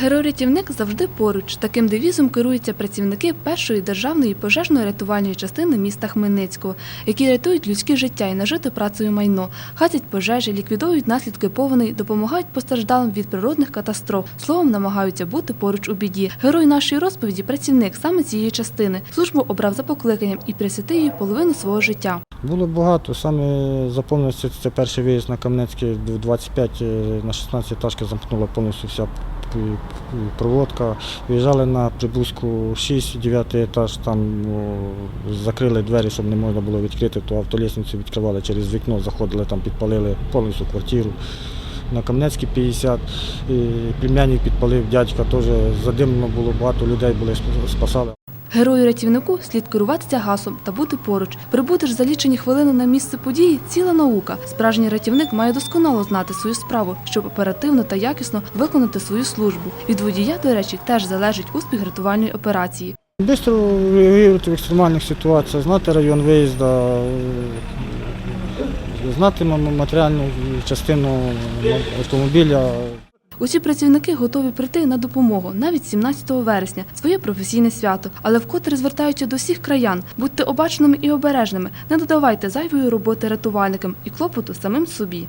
Герой-рятівник завжди поруч. Таким девізом керуються працівники першої державної пожежно-рятувальної частини міста Хмельницького, які рятують людське життя і нажити працею майно, гасять пожежі, ліквідують наслідки повеней, допомагають постраждалим від природних катастроф. Словом, намагаються бути поруч у біді. Герой нашої розповіді працівник саме цієї частини. Службу обрав за покликанням і присвятив їй половину свого життя. Було багато. Саме запомнився це перший виїзд на Кам'янецький в 25 е, на 16 етажки замкнула повністю вся проводка. Виїжджали на Прибузьку 6, 9 етаж, там закрили двері, щоб не можна було відкрити, то автолісницю відкривали через вікно, заходили там, підпалили повністю квартиру. На Кам'янецькій 50, і племянник підпалив, дядька теж задимлено було, багато людей були, спасали. Герою-рятівнику слід керуватися гасом та бути поруч. Прибути ж за лічені хвилини на місце події ціла наука. Справжній рятівник має досконало знати свою справу, щоб оперативно та якісно виконати свою службу. Від водія, до речі, теж залежить успіх рятувальної операції. Бистро реагувати в екстремальних ситуаціях, знати район виїзду, знати матеріальну частину автомобіля. Усі працівники готові прийти на допомогу навіть 17 вересня, своє професійне свято, але вкотре звертаються до всіх краян. Будьте обачними і обережними, не додавайте зайвої роботи рятувальникам і клопоту самим собі.